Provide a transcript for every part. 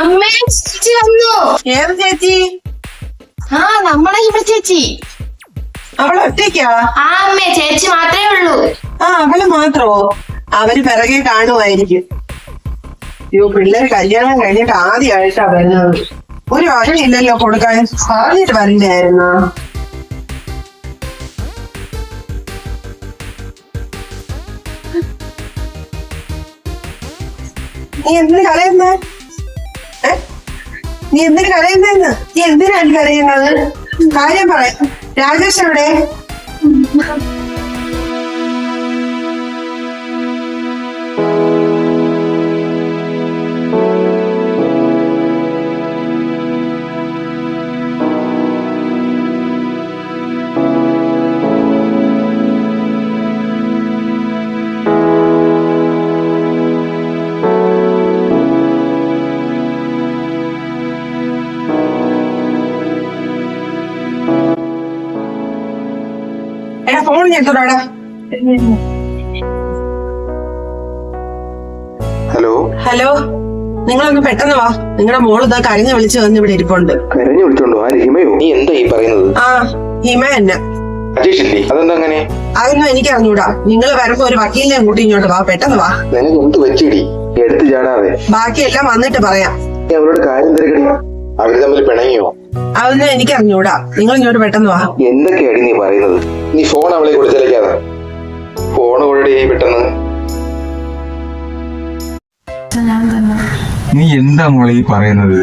അമ്മേ ചേച്ചി വന്നു. ഏത് ചേച്ചി? ആ നമ്മളെ ഇവിടെ ചേച്ചി. അവൾ ഒറ്റയ്ക്കാ? ആ അമ്മേ ചേച്ചി മാത്രമേ ഉള്ളൂ. ആ അവൾ മാത്രോ അവർ പിറകെ കാണുമായിരിക്കും. അയ്യോ പിള്ളേര് കല്യാണം കഴിഞ്ഞിട്ട് ആദ്യമായിട്ടാ വരുന്നത്. ഒരു വകയില്ലല്ലോ കൊടുക്കാൻ. പറഞ്ഞിട്ട് വരില്ലായിരുന്ന നീ എന്തിനു കരയുന്നേ ഏ? നീ എന്തിനു കരയുന്നതെന്ന്? നീ എന്തിനാണ് കരയുന്നത്? കാര്യം പറ. രാജേഷ് എവിടെ? എടാ ഫോൺ ഹലോ? ഹലോ? നിങ്ങളൊന്ന് പെട്ടെന്ന് വാ. നിങ്ങളുടെ മോൾ ഇതാ കരഞ്ഞു വിളിച്ചു വന്ന് ഇവിടെ ഇരിപ്പുണ്ട്. കരഞ്ഞു വിളിച്ചോണ്ടോ? ആര് ഹിമയോ? നീ എന്താ ഈ പറയുന്നത്? ആ ഹിമ എന്നെ. അജേഷ് ഇല്ലേ അതെന്താ അങ്ങനെ? അതൊന്നും എനിക്ക് അറിഞ്ഞൂടാ. നിങ്ങൾ വരുമ്പോ ഒരു വക്കീലിനെ കൂട്ടി ഇങ്ങോട്ട് വാ. പെട്ടെന്ന് വാ. നിനക്ക് എന്ത് വെച്ചിടി എടുത്തു ചാടാതെ. ബാക്കിയെല്ലാം വന്നിട്ട് പറയാം. അവരോട് കാര്യം തിരക്കടി. അവർ തമ്മിൽ പിണങ്ങിയോ? അതൊന്നും എനിക്ക് അറിഞ്ഞൂടാ നിങ്ങൾ ഇങ്ങോട്ട് പെട്ടെന്ന് വാ. എന്തൊക്കെയാടി നീ പറയുന്നത്? നീ ഫോൺ അവളെ കൊടുത്തേക്കാതെ ഫോൺ കൊടുടി പെട്ടെന്ന്. നീ എന്താ മോളെ ഈ പറയുന്നത്?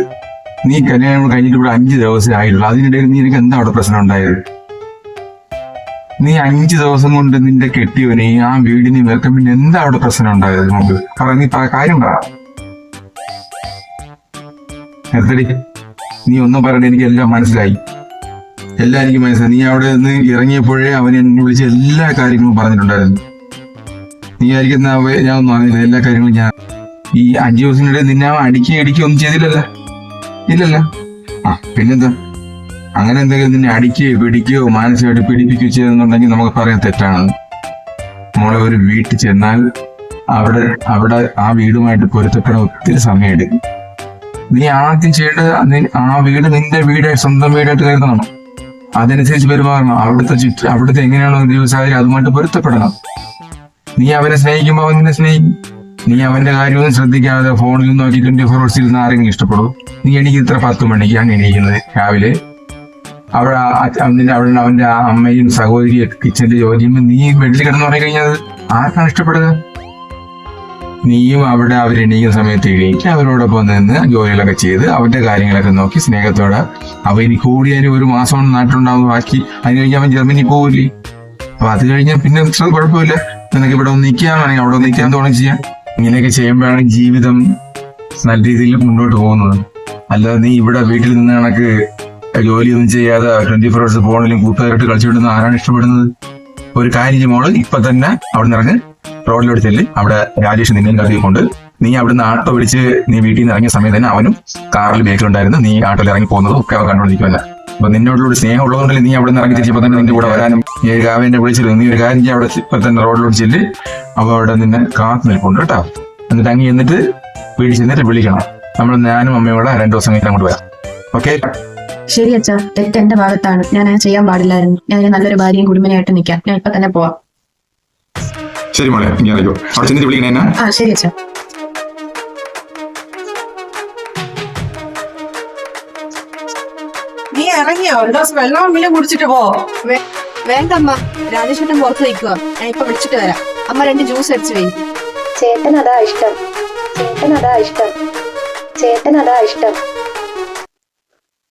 നീ കല്യാണം കഴിഞ്ഞിട്ട് ഇവിടെ അഞ്ച് ദിവസം ആയിട്ടുള്ളൂ അതിനിടയിൽ നീ എനിക്ക് എന്താ അവിടെ പ്രശ്നം ഉണ്ടായത്? നീ അഞ്ച് ദിവസം കൊണ്ട് നിന്റെ കെട്ടിയവനെ ആ വീടിനെ വെക്കം പിന്നെ എന്താ അവിടെ പ്രശ്നം ഉണ്ടായത്? നമുക്ക് പറ നീ പറ കാര്യം പറ. നിർത്തടി നീ ഒന്നും പറയണ്ട എനിക്ക് എല്ലാം മനസ്സിലായി. എല്ലാം എനിക്ക് മനസ്സിലായി. നീ അവിടെ നിന്ന് ഇറങ്ങിയപ്പോഴേ അവൻ എന്നെ വിളിച്ച് എല്ലാ കാര്യങ്ങളും പറഞ്ഞിട്ടുണ്ടായിരുന്നു. നീ ആയിരിക്കുന്ന ഞാൻ ഒന്നും അറിയില്ല എല്ലാ കാര്യങ്ങളും ഞാൻ ഈ അഞ്ചു ദിവസത്തിനിടെ നിന്നെ അടിക്കി അടിക്കി ഒന്നും ചെയ്തില്ലല്ല. ഇല്ലല്ല. ആ പിന്നെന്താ? അങ്ങനെ എന്തെങ്കിലും നിന്നെ അടിക്കുകയോ പിടിക്കുകയോ മാനസികമായിട്ട് പീഡിപ്പിക്കുകയോ ചെയ്തെന്നുണ്ടെങ്കിൽ നമുക്ക് പറയാൻ തെറ്റാണ്. നമ്മളെ ഒരു വീട്ടിൽ ചെന്നാൽ അവിടെ അവിടെ ആ വീടുമായിട്ട് പൊരുത്തപ്പെടാൻ ഒത്തിരി സമയം എടുക്കും നീ ആദ്യം ചെയ്യേണ്ടത് ആ വീട് നിന്റെ വീട് സ്വന്തം വീടായിട്ട് കരുതണം. അതനുസരിച്ച് പെരുമാറണം. അവിടുത്തെ ചുറ്റ അവിടുത്തെ എങ്ങനെയാണോ ജീവിതസാഹചര്യം അതുമായിട്ട് പൊരുത്തപ്പെടണം. നീ അവനെ സ്നേഹിക്കുമ്പോൾ അവൻ നിന്നെ സ്നേഹിക്കും. നീ അവന്റെ കാര്യമൊന്നും ശ്രദ്ധിക്കാതെ ഫോണിൽ നോക്കി ട്വന്റി ഫോർ ഹവേഴ്സിൽ നിന്ന് ആരെങ്കിലും ഇഷ്ടപ്പെടും നീ എനിക്ക് ഇത്ര പത്ത് മണിക്കാണ് എണീക്കുന്നത് രാവിലെ. അവിടെ നിന്റെ അവിടെ അവന്റെ അമ്മയും സഹോദരിയും കിച്ചന്റെ ജോലിയും നീ വെള്ളി കിടന്ന് പറഞ്ഞു കഴിഞ്ഞാൽ ആർക്കാണ് ഇഷ്ടപ്പെടുക? നീയും അവിടെ അവരെണീക്കുന്ന സമയത്ത് എണീറ്റ് അവരോടൊപ്പം നിന്ന് ജോലികളൊക്കെ ചെയ്ത് അവന്റെ കാര്യങ്ങളൊക്കെ നോക്കി സ്നേഹത്തോടെ അവ ഇനി കൂടി അതിന് ഒരു മാസം നാട്ടിലുണ്ടാവും ബാക്കി അതിന് കഴിഞ്ഞ് അവൻ ജർമ്മനി പോകില്ലേ അപ്പൊ അത് കഴിഞ്ഞാൽ പിന്നെ കുഴപ്പമില്ല. നിനക്ക് ഇവിടെ ഒന്ന് നിൽക്കാൻ വേണമെങ്കിൽ അവിടെ നിൽക്കാൻ തോന്നി ചെയ്യാം ഇങ്ങനെയൊക്കെ ചെയ്യുമ്പോഴാണ് ജീവിതം നല്ല രീതിയിൽ മുന്നോട്ട് പോകുന്നത്. അല്ലാതെ നീ ഇവിടെ വീട്ടിൽ നിന്ന് കണക്ക് ജോലിയൊന്നും ചെയ്യാതെ ട്വന്റി ഫോർ അവേഴ്സ് ഫോണിലും കൂട്ടുകാരായിട്ട് കളിച്ചുകൊണ്ടിരുന്ന ആരാണ് ഇഷ്ടപ്പെടുന്നത്? ഒരു കാര്യം മോൾ ഇപ്പൊ തന്നെ അവിടെ നിന്ന് ഇറങ്ങി. റോഡിലോട്ട് ചെല്ലി അവിടെ രാജേഷ് നിന്നെയും കരുതിക്കൊണ്ട് നീ അവിടുന്ന് ആട്ടോ വിളിച്ച് നീ വീട്ടിൽ നിന്ന് ഇറങ്ങിയ സമയത്ത് തന്നെ അവനും കാറിൽ ബേക്കിൽ ബേക്കിലുണ്ടായിരുന്നു. നീ ആട്ടോയിൽ ഇറങ്ങി പോകുന്നതും ഒക്കെ അവൻ കണ്ടുകൊണ്ടിരിക്കുമല്ല അപ്പൊ നിന്നോടുള്ള സ്നേഹം ഉള്ളതുകൊണ്ടല്ലേ നീ അവിടെ നിന്ന് ഇറങ്ങി തിരിച്ചപ്പോൾ തന്നെ നിന്റെ കൂടെ വരാനും ഈ രാവിലെ വിളിച്ചില്ല നീ ഒരു കാര്യം അവിടെ ഇപ്പൊ തന്നെ റോഡിലോട്ട് ചെല്ലി. അവ അവിടെ നിന്നെ കാത്തു നിൽപ്പുണ്ട് കേട്ടോ. എന്നിട്ട് അങ്ങ് എന്നിട്ട് വീട്ടിൽ ചെന്നിട്ട് വിളിക്കണം. നമ്മൾ ഞാനും അമ്മയോടെ രണ്ടു ദിവസം കഴിഞ്ഞ് അങ്ങോട്ട് വരാം. ഓക്കെ ശരി അച്ഛാ. തെറ്റ് എന്റെ ഭാഗത്താണ്. ഞാൻ ചെയ്യാൻ പാടില്ലായിരുന്നു. ഞാൻ നല്ലൊരു ഭാര്യയും കുടുംബനായിട്ട് നിൽക്കാം. ഞാൻ ഇപ്പൊ തന്നെ പോവാം. ശരി മോളെ ഇനി അറിയോ അവിടെ ചെന്നിട്ട് വിളിക്കണേ എന്നാ? ആ ശരി അച്ഛാ. നീ ഇറങ്ങിയോ? ഒരു ഗ്ലാസ് വെള്ളമെങ്കിലും കുടിച്ചിട്ട് പോ. പുറത്ത് വയ്ക്കുക ഞാൻ ഇപ്പൊ വിളിച്ചിട്ട് വരാം. അമ്മ രണ്ട് ജ്യൂസ് അടിച്ചു വയ്ക്കും ഇഷ്ടം. ചേട്ടൻ അതാ ഇഷ്ടം. ചേട്ടൻ അതാ ഇഷ്ടം.